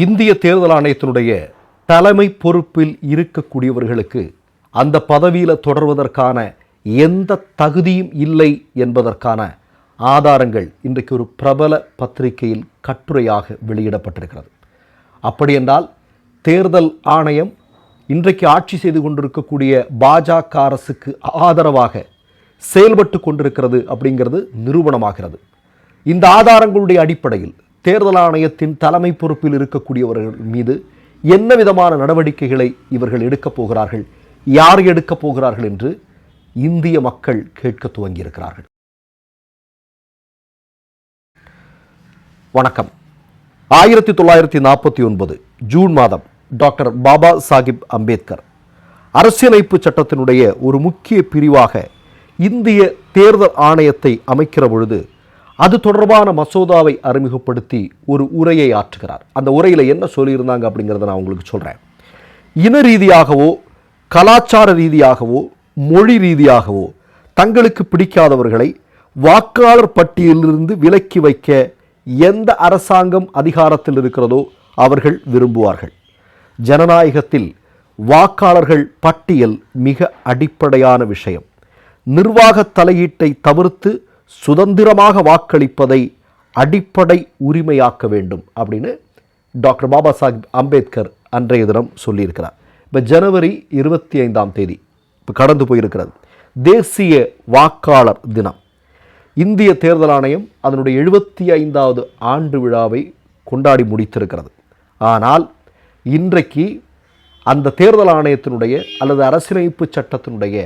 இந்திய தேர்தல் ஆணையத்தினுடைய தலைமை பொறுப்பில் இருக்கக்கூடியவர்களுக்கு அந்த பதவியில் தொடர்வதற்கான எந்த தகுதியும் இல்லை என்பதற்கான ஆதாரங்கள் இன்றைக்கு ஒரு பிரபல பத்திரிகையில் கட்டுரையாக வெளியிடப்பட்டிருக்கிறது. அப்படி என்றால் தேர்தல் ஆணையம் இன்றைக்கு ஆட்சி செய்து கொண்டிருக்கக்கூடிய பாஜக அரசுக்கு ஆதரவாக செயல்பட்டு கொண்டிருக்கிறது அப்படிங்கிறது நிரூபணமாகிறது. இந்த ஆதாரங்களுடைய அடிப்படையில் தேர்தல் ஆணையத்தின் தலைமை பொறுப்பில் இருக்கக்கூடியவர்கள் மீது என்ன விதமான நடவடிக்கைகளை இவர்கள் எடுக்கப் போகிறார்கள் யார் எடுக்கப் போகிறார்கள் என்று இந்திய மக்கள் கேட்க துவங்கியிருக்கிறார்கள். வணக்கம். ஆயிரத்தி தொள்ளாயிரத்தி நாற்பத்தி ஒன்பது ஜூன் மாதம் டாக்டர் பாபா சாஹிப் அம்பேத்கர் அரசியலமைப்பு சட்டத்தினுடைய ஒரு முக்கிய பிரிவாக இந்திய தேர்தல் ஆணையத்தை அமைக்கிற பொழுது அது தொடர்பான மசோதாவை அறிமுகப்படுத்தி ஒரு உரையை ஆற்றுகிறார். அந்த உரையில் என்ன சொல்லியிருந்தாங்க அப்படிங்கிறத நான் உங்களுக்கு சொல்கிறேன் இன ரீதியாகவோ கலாச்சார ரீதியாகவோ மொழி ரீதியாகவோ தங்களுக்கு பிடிக்காதவர்களை வாக்காளர் பட்டியலிலிருந்து விலக்கி வைக்க எந்த அரசாங்கம் அதிகாரத்தில் இருக்கிறதோ அவர்கள் விரும்புவார்கள். ஜனநாயகத்தில் வாக்காளர்கள் பட்டியல் மிக அடிப்படையான விஷயம். நிர்வாக தலையீட்டை தவிர்த்து சுதந்திரமாக வாக்களிப்பதை அடிப்படை உரிமையாக்க வேண்டும் அப்படின்னு டாக்டர் பாபா சாஹிப் அம்பேத்கர் அன்றைய தினம் சொல்லியிருக்கிறார். இப்போ ஜனவரி இருபத்தி ஐந்தாம் தேதி இப்போ கடந்து போயிருக்கிறது. தேசிய வாக்காளர் தினம். இந்திய தேர்தல் ஆணையம் அதனுடைய எழுபத்தி ஐந்தாவது ஆண்டு விழாவை கொண்டாடி முடித்திருக்கிறது. ஆனால் இன்றைக்கு அந்த தேர்தல் ஆணையத்தினுடைய அல்லது அரசியலமைப்பு சட்டத்தினுடைய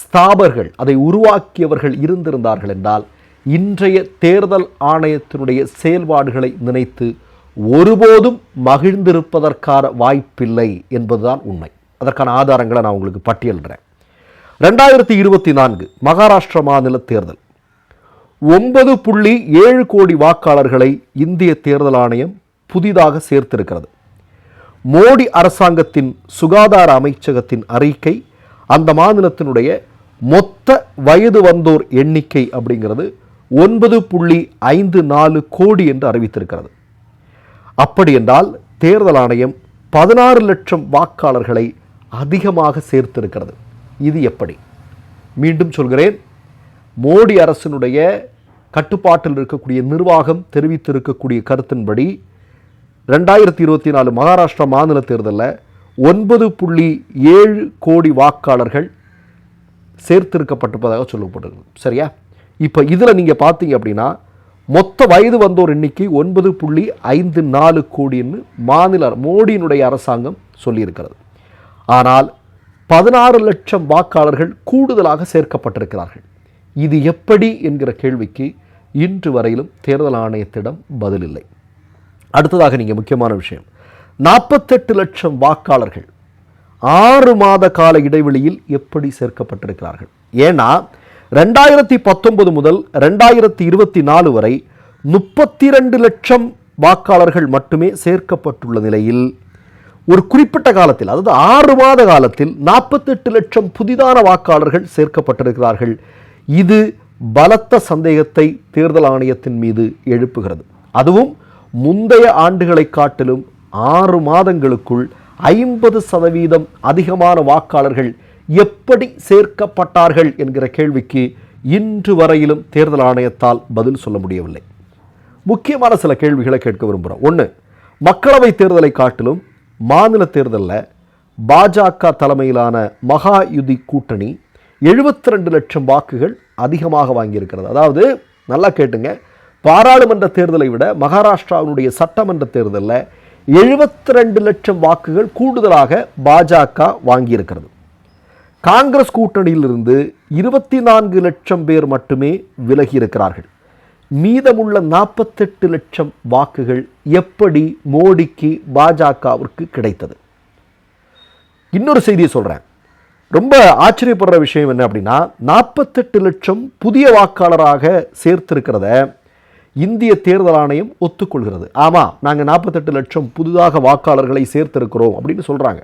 ஸ்தாபர்கள் அதை உருவாக்கியவர்கள் இருந்திருந்தார்கள் என்றால் இன்றைய தேர்தல் ஆணையத்தினுடைய செயல்பாடுகளை நினைத்து ஒருபோதும் மகிழ்ந்திருப்பதற்கான வாய்ப்பில்லை என்பதுதான் உண்மை. அதற்கான ஆதாரங்களை நான் உங்களுக்கு பட்டியலிடுறேன். ரெண்டாயிரத்தி இருபத்தி நான்கு மகாராஷ்டிர மாநில தேர்தல். ஒன்பது புள்ளி ஏழு கோடி வாக்காளர்களை இந்திய தேர்தல் ஆணையம் புதிதாக சேர்த்திருக்கிறது. மோடி அரசாங்கத்தின் சுகாதார அமைச்சகத்தின் அறிக்கை அந்த மாநிலத்தினுடைய மொத்த வயது வந்தோர் எண்ணிக்கை அப்படிங்கிறது ஒன்பது புள்ளி ஐந்து நாலு கோடி என்று அறிவித்திருக்கிறது. அப்படி என்றால் தேர்தல் ஆணையம் பதினாறு லட்சம் வாக்காளர்களை அதிகமாக சேர்த்திருக்கிறது. இது எப்படி? மீண்டும் சொல்கிறேன். மோடி அரசினுடைய கட்டுப்பாட்டில் இருக்கக்கூடிய நிர்வாகம் தெரிவித்திருக்கக்கூடிய கருத்தின்படி ரெண்டாயிரத்தி இருபத்தி நாலு மகாராஷ்டிரா மாநில தேர்தலில் ஒன்பது புள்ளி ஏழு கோடி வாக்காளர்கள் சேர்த்திருக்கப்பட்டிருப்பதாக சொல்லப்பட்டிருக்கு சரியா? இப்போ இதில் நீங்கள் பார்த்தீங்க அப்படின்னா மொத்த வயது வந்தோர் எண்ணிக்கை ஒன்பது புள்ளி ஐந்து நாலு கோடின்னு மாநில மோடியினுடைய அரசாங்கம் சொல்லியிருக்கிறது. ஆனால் பதினாறு லட்சம் வாக்காளர்கள் கூடுதலாக சேர்க்கப்பட்டிருக்கிறார்கள். இது எப்படி என்கிற கேள்விக்கு இன்று வரையிலும் தேர்தல் ஆணையத்திடம் பதில் இல்லை. அடுத்ததாக நீங்கள் முக்கியமான விஷயம். நாற்பத்தெட்டு லட்சம் வாக்காளர்கள் ஆறு மாத கால இடைவெளியில் எப்படி சேர்க்கப்பட்டிருக்கிறார்கள்? ஏன்னா ரெண்டாயிரத்தி பத்தொன்பது முதல் ரெண்டாயிரத்தி இருபத்தி நாலு வரை முப்பத்தி ரெண்டு லட்சம் வாக்காளர்கள் மட்டுமே சேர்க்கப்பட்டுள்ள நிலையில் ஒரு குறிப்பிட்ட காலத்தில் அதாவது ஆறு மாத காலத்தில் நாற்பத்தெட்டு லட்சம் புதிதான வாக்காளர்கள் சேர்க்கப்பட்டிருக்கிறார்கள். இது பலத்த சந்தேகத்தை தேர்தல் ஆணையத்தின் மீது எழுப்புகிறது. அதுவும் முந்தைய ஆண்டுகளை காட்டிலும் ஆறு மாதங்களுக்குள் ஐம்பது சதவீதம் அதிகமான வாக்காளர்கள் எப்படி சேர்க்கப்பட்டார்கள் என்கிற கேள்விக்கு இன்று வரையிலும் தேர்தல் ஆணையத்தால் பதில் சொல்ல முடியவில்லை. முக்கியமான சில கேள்விகளை கேட்க விரும்புகிறோம். ஒன்று மக்களவை தேர்தலை காட்டிலும் மாநில தேர்தலில் பாஜக தலைமையிலான மகா யுதி கூட்டணி எழுபத்தி ரெண்டு லட்சம் வாக்குகள் அதிகமாக வாங்கியிருக்கிறது. அதாவது நல்லா கேட்டுங்க பாராளுமன்ற தேர்தலை விட மகாராஷ்டிராவினுடைய சட்டமன்ற தேர்தலில் எழுபத்தி ரெண்டு லட்சம் வாக்குகள் கூடுதலாக பாஜக வாங்கியிருக்கிறது. காங்கிரஸ் கூட்டணியிலிருந்து இருபத்தி நான்கு லட்சம் பேர் மட்டுமே விலகி இருக்கிறார்கள் மீதமுள்ள நாற்பத்தெட்டு லட்சம் வாக்குகள் எப்படி மோடிக்கு பாஜகவிற்கு கிடைத்தது? இன்னொரு செய்தியை சொல்கிறேன் ரொம்ப ஆச்சரியப்படுற விஷயம் என்ன அப்படின்னா நாற்பத்தெட்டு லட்சம் புதிய வாக்காளராக சேர்த்திருக்கிறத இந்திய தேர்தல் ஆணையம் ஒத்துக்கொள்கிறது. ஆமாம் நாங்கள் நாற்பத்தெட்டு லட்சம் புதிதாக வாக்காளர்களை சேர்த்திருக்கிறோம் அப்படின்னு சொல்கிறாங்க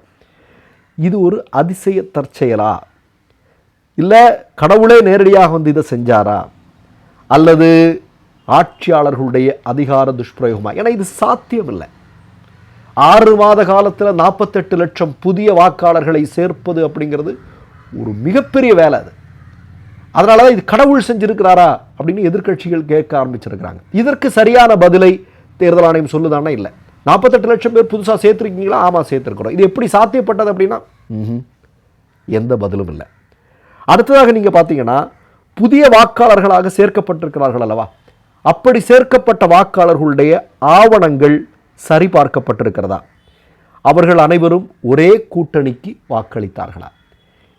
இது ஒரு அதிசய தற்செயலா? இல்லை கடவுளே நேரடியாக வந்து இதை செஞ்சாரா? அல்லது ஆட்சியாளர்களுடைய அதிகார துஷ்பிரயோகமா? ஏன்னா இது சாத்தியமில்லை. ஆறு மாத காலத்தில் நாற்பத்தெட்டு லட்சம் புதிய வாக்காளர்களை சேர்ப்பது அப்படிங்கிறது ஒரு மிகப்பெரிய வேலை அது. அதனால தான் இது கடவுள் செஞ்சிருக்கிறாரா அப்படின்னு எதிர்க்கட்சிகள் கேட்க ஆரம்பிச்சிருக்கிறாங்க. இதற்கு சரியான பதிலை தேர்தல் ஆணையம் சொல்லுதானா இல்லை. நாற்பத்தெட்டு லட்சம் பேர் புதுசாக சேர்த்துருக்கீங்களா? ஆமாம் சேர்த்துருக்குறோம். இது எப்படி சாத்தியப்பட்டது அப்படின்னா. எந்த பதிலும் இல்லை. அடுத்ததாக நீங்கள் பார்த்தீங்கன்னா புதிய வாக்காளர்களாக சேர்க்கப்பட்டிருக்கிறார்கள் அல்லவா? அப்படி சேர்க்கப்பட்ட வாக்காளர்களுடைய ஆவணங்கள் சரிபார்க்கப்பட்டிருக்கிறதா? அவர்கள் அனைவரும் ஒரே கூட்டணிக்கு வாக்களித்தார்களா?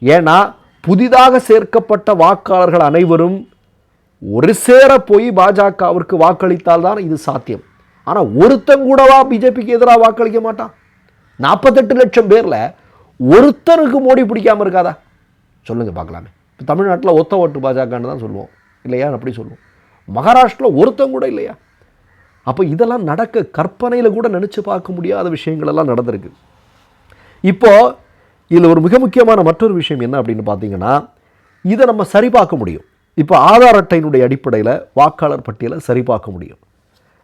ஏன்னா புதிதாக சேர்க்கப்பட்ட வாக்காளர்கள் அனைவரும் ஒரு சேர போய் பாஜகவிற்கு வாக்களித்தால் தான் இது சாத்தியம். ஆனால் ஒருத்தன் கூடவா பிஜேபிக்கு எதிராக வாக்களிக்க மாட்டான்? நாற்பத்தெட்டு லட்சம் பேரில் ஒருத்தருக்கு மோடி பிடிக்காம இருக்காதா? சொல்லுங்கள் பார்க்கலாமே. இப்போ தமிழ்நாட்டில் ஒத்த ஓட்டு பாஜகன்னு தான் சொல்லுவோம். இல்லையா? அப்படி சொல்லுவோம். மகாராஷ்டிரில் ஒருத்தன் கூட இல்லையா? அப்போ இதெல்லாம் நடக்க கற்பனையில் கூட நினச்சி பார்க்க முடியாத விஷயங்கள் எல்லாம் நடந்திருக்கு. இப்போது இதில் ஒரு மிக முக்கியமான மற்றொரு விஷயம் என்ன அப்படின்னு பார்த்தீங்கன்னா இதை நம்ம சரிபார்க்க முடியும். இப்போ ஆதார் அட்டையினுடைய அடிப்படையில் வாக்காளர் பட்டியலை சரிபார்க்க முடியும்.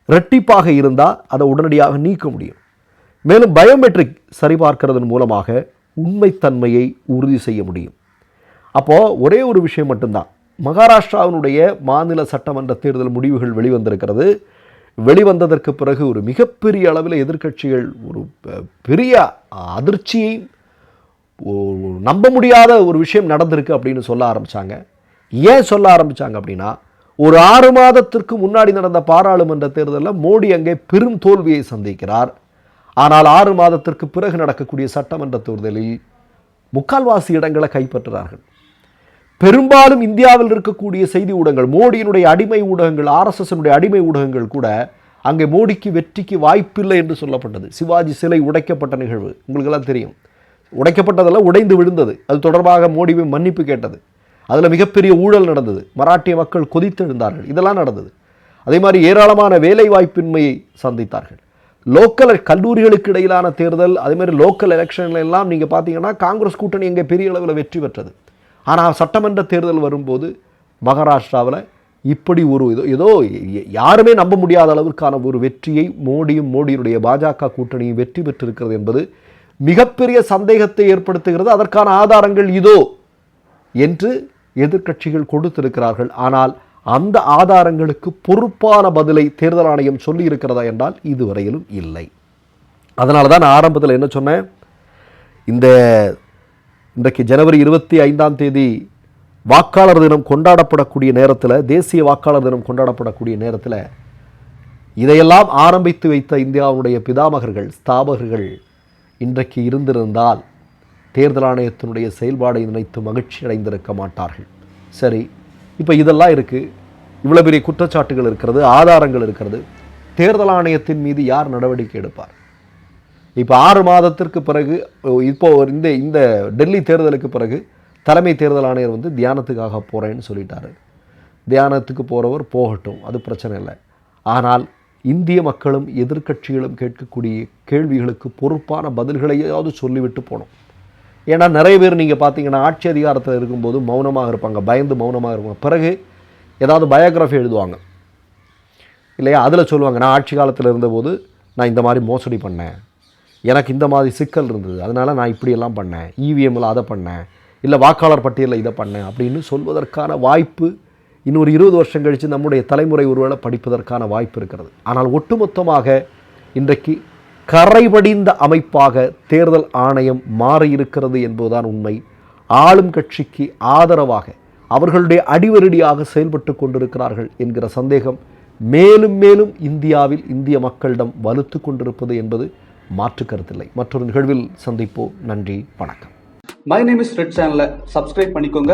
ரெட்டிப்பாக இருந்தால் அதை உடனடியாக நீக்க முடியும். மேலும் பயோமெட்ரிக் சரிபார்க்கிறதன் மூலமாக உண்மைத்தன்மையை உறுதி செய்ய முடியும். அப்போது ஒரே ஒரு விஷயம் மட்டும்தான். மகாராஷ்டிராவினுடைய மாநில சட்டமன்ற தேர்தல் முடிவுகள் வெளிவந்திருக்கிறது. வெளிவந்ததற்கு பிறகு ஒரு மிகப்பெரிய அளவில் எதிர்க்கட்சிகள் ஒரு பெ- பெரிய அதிர்ச்சியை நம்ப முடியாத ஒரு விஷயம் நடந்திருக்கு அப்படின்னு சொல்ல ஆரம்பிச்சாங்க. ஏன் சொல்ல ஆரம்பிச்சாங்க அப்படின்னா ஒரு ஆறு மாதத்திற்கு முன்னாடி நடந்த பாராளுமன்ற தேர்தலில் மோடி அங்கே பெரும் தோல்வியை சந்திக்கிறார். ஆனால் ஆறு மாதத்திற்கு பிறகு நடக்கக்கூடிய சட்டமன்ற தேர்தலில் முக்கால்வாசி இடங்களை கைப்பற்றுகிறார்கள். பெரும்பாலும் இந்தியாவில் இருக்கக்கூடிய செய்தி ஊடகங்கள் மோடியினுடைய அடிமை ஊடகங்கள் ஆர்எஸ்எஸ்னுடைய அடிமை ஊடகங்கள் கூட அங்கே மோடிக்கு வெற்றிக்கு வாய்ப்பில்லை என்று சொல்லப்பட்டது. சிவாஜி சிலை உடைக்கப்பட்ட நிகழ்வு உங்களுக்கெல்லாம் தெரியும். உடைக்கப்பட்டதெல்லாம் உடைந்து விழுந்தது. அது தொடர்பாக மோடிவை மன்னிப்பு கேட்டது. அதில் மிகப்பெரிய ஊழல் நடந்தது. மராட்டிய மக்கள் கொதித்தெழுந்தார்கள். இதெல்லாம் நடந்தது. அதே மாதிரி ஏராளமான வேலைவாய்ப்பின்மையை சந்தித்தார்கள். லோக்கல் கல்லூரிகளுக்கு இடையிலான தேர்தல் அதே மாதிரி லோக்கல் எலெக்ஷன்ல எல்லாம் நீங்கள் பார்த்தீங்கன்னா காங்கிரஸ் கூட்டணி இங்கே பெரிய அளவில் வெற்றி பெற்றது. ஆனால் சட்டமன்ற தேர்தல் வரும்போது மகாராஷ்டிராவில் இப்படி ஒரு இதோ ஏதோ யாருமே நம்ப முடியாத அளவிற்கான ஒரு வெற்றியை மோடியும் மோடியினுடைய பாஜக கூட்டணியும் வெற்றி பெற்றிருக்கிறது என்பது மிகப்பெரிய சந்தேகத்தை ஏற்படுத்துகிறது. அதற்கான ஆதாரங்கள் இதோ என்று எதிர்க்கட்சிகள் கொடுத்திருக்கிறார்கள். ஆனால் அந்த ஆதாரங்களுக்கு பொறுப்பான பதிலை தேர்தல் ஆணையம் சொல்லி இருக்கிறதா என்றால் இதுவரையிலும் இல்லை. அதனால தான் நான் ஆரம்பத்தில் என்ன சொன்னேன்? இந்த இன்றைக்கு ஜனவரி இருபத்தி ஐந்தாம் தேதி வாக்காளர் தினம் கொண்டாடப்படக்கூடிய நேரத்தில் தேசிய வாக்காளர் தினம் கொண்டாடப்படக்கூடிய நேரத்தில் இதையெல்லாம் ஆரம்பித்து வைத்த இந்தியாவுடைய பிதாமகர்கள் ஸ்தாபகர்கள் இன்றைக்கு இருந்திருந்தால் தேர்தல் ஆணையத்தினுடைய செயல்பாடை நினைத்து மகிழ்ச்சி அடைந்திருக்க மாட்டார்கள். சரி இப்போ இதெல்லாம் இருக்குது இவ்வளோ பெரிய குற்றச்சாட்டுகள் இருக்கிறது ஆதாரங்கள் இருக்கிறது. தேர்தல் ஆணையத்தின் மீது யார் நடவடிக்கை எடுப்பார்? இப்போ ஆறு மாதத்திற்கு பிறகு இப்போ இந்த இந்த டெல்லி தேர்தலுக்கு பிறகு தலைமை தேர்தல் ஆணையர் வந்து தியானத்துக்காக போகிறேன்னு சொல்லிட்டாரு. தியானத்துக்கு போகிறவர் போகட்டும் அது பிரச்சனை இல்லை. ஆனால் இந்திய மக்களும் எதிர்க்கட்சிகளும் கேட்கக்கூடிய கேள்விகளுக்கு பொறுப்பான பதில்களையாவது சொல்லிவிட்டு போகணும் ஏன்னா நிறைய பேர் நீங்கள் பார்த்தீங்கன்னா ஆட்சி அதிகாரத்தில் இருக்கும்போது மௌனமாக இருப்பாங்க பயந்து மௌனமாக இருப்பாங்க. பிறகு ஏதாவது பயோகிராஃபி எழுதுவாங்க. இல்லையா? அதில் சொல்லுவாங்க நான் ஆட்சி காலத்தில் இருந்தபோது நான் இந்த மாதிரி மோசடி பண்ணேன். எனக்கு இந்த மாதிரி சிக்கல் இருந்தது. அதனால் நான் இப்படியெல்லாம் பண்ணேன். இவிஎம்மில் அதை பண்ணேன். இல்லை வாக்காளர் பட்டியலில் இதை பண்ணேன். அப்படின்னு சொல்வதற்கான வாய்ப்பு இன்னொரு இருபது வருஷம் கழித்து நம்முடைய தலைமுறை ஒருவேளை படிப்பதற்கான வாய்ப்பு இருக்கிறது. ஆனால் ஒட்டுமொத்தமாக இன்றைக்கு கரைபடிந்த அமைப்பாக தேர்தல் ஆணையம் மாறியிருக்கிறது என்பதுதான் உண்மை. ஆளும் கட்சிக்கு ஆதரவாக அவர்களுடைய அடிவருடியாக செயல்பட்டு கொண்டிருக்கிறார்கள் என்கிற சந்தேகம் மேலும் மேலும் இந்தியாவில் இந்திய மக்களிடம் வலுத்து கொண்டிருப்பது என்பது மாற்று கருத்தில்லை. மற்றொரு நிகழ்வில் சந்திப்போம். நன்றி. வணக்கம். மை நேம் இஸ் ரெட் சேனலை சப்ஸ்கிரைப் பண்ணிக்கோங்க.